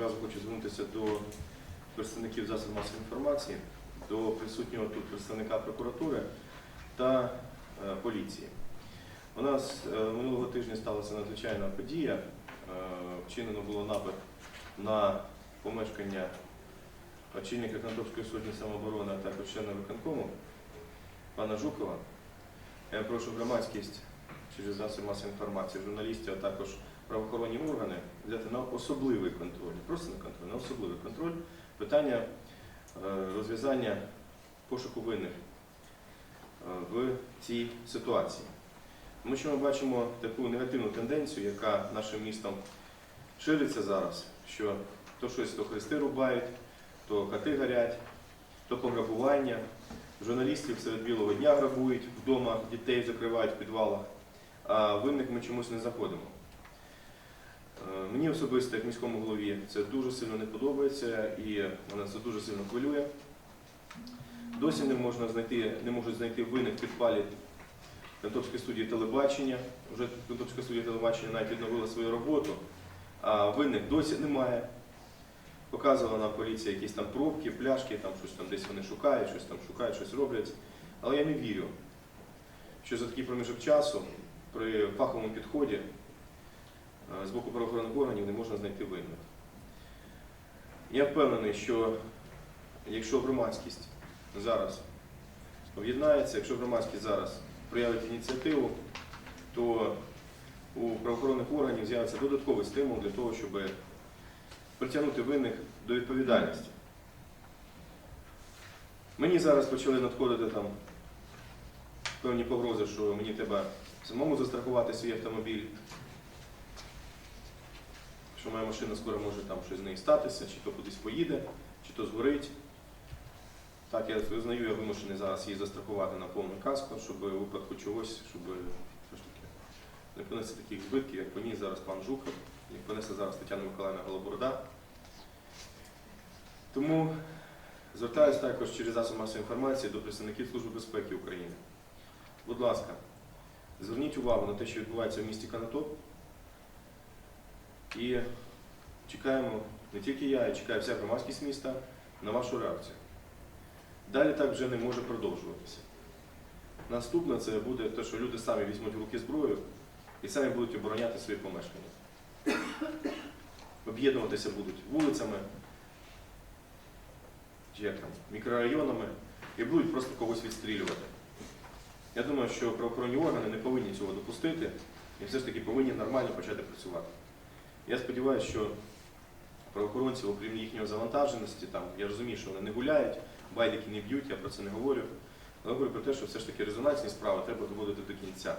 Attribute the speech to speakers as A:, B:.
A: Одразу хочу звернутися до представників засобів масової інформації, до присутнього тут представника прокуратури та е, поліції. У нас е, минулого тижня сталася надзвичайна подія. Е, Вчинено було напад на помешкання очільника Конотопської сотні самооборони, а також виконкому пана Жукова. Я прошу громадськість через засоби масової інформації, журналістів, а також правоохоронні органи взяти на особливий контроль, не просто на контроль, на особливий контроль питання е, розв'язання пошуку винних е, в цій ситуації. Тому що ми бачимо таку негативну тенденцію, яка нашим містом шириться зараз, що то щось то хрести рубають, то хати горять, то пограбування. Журналістів серед білого дня грабують, вдома дітей закривають в підвалах, а винних ми чомусь не заходимо. Е, Мені особисто, як міському голові, це дуже сильно не подобається і мене це дуже сильно хвилює. Досі не можна знайти, не можуть знайти винних в підпалі Контопської студії телебачення. Вже Контопська студія телебачення навіть відновила свою роботу, а винних досі немає. Показувала нам поліція якісь там пробки, пляшки, там щось там десь вони шукають, щось там шукають, щось роблять. Але я не вірю, що за такий проміжок часу при фаховому підході з боку правоохоронних органів не можна знайти винних. Я впевнений, що якщо громадськість зараз об'єднається, якщо громадськість зараз проявить ініціативу, то у правоохоронних органів з'явиться додатковий стимул для того, щоб притягнути винних до відповідальності. Мені зараз почали надходити там певні погрози, що мені треба самому застрахувати свій автомобіль, що моя машина скоро може там щось з неї статися, чи то кудись поїде, чи то згорить. Так, я визнаю, я вимушений зараз її застрахувати на повну каску, щоб у випадку чогось, щоб все ж таки не понести таких збитків, як поніс зараз пан Жуков, як понесе зараз Тетяна Миколаївна Голоборода. Тому звертаюся також через засоби масової інформації до представників Служби безпеки України. Будь ласка, зверніть увагу на те, що відбувається в місті Канатоп. І чекаємо, не тільки я, і чекає вся громадськість міста на вашу реакцію. Далі так вже не може продовжуватися. Наступне це буде те, що люди самі візьмуть в руки зброю і самі будуть обороняти свої помешкання. Об'єднуватися будуть вулицями, чи як там, мікрорайонами і будуть просто когось відстрілювати. Я думаю, що правоохоронні органи не повинні цього допустити і все ж таки повинні нормально почати працювати. Я сподіваюся, що правоохоронці, окрім їхньої завантаженості, там, я розумію, що вони не гуляють, байдики не б'ють, я про це не говорю. Але говорю про те, що все ж таки резонансні справи треба доводити до кінця.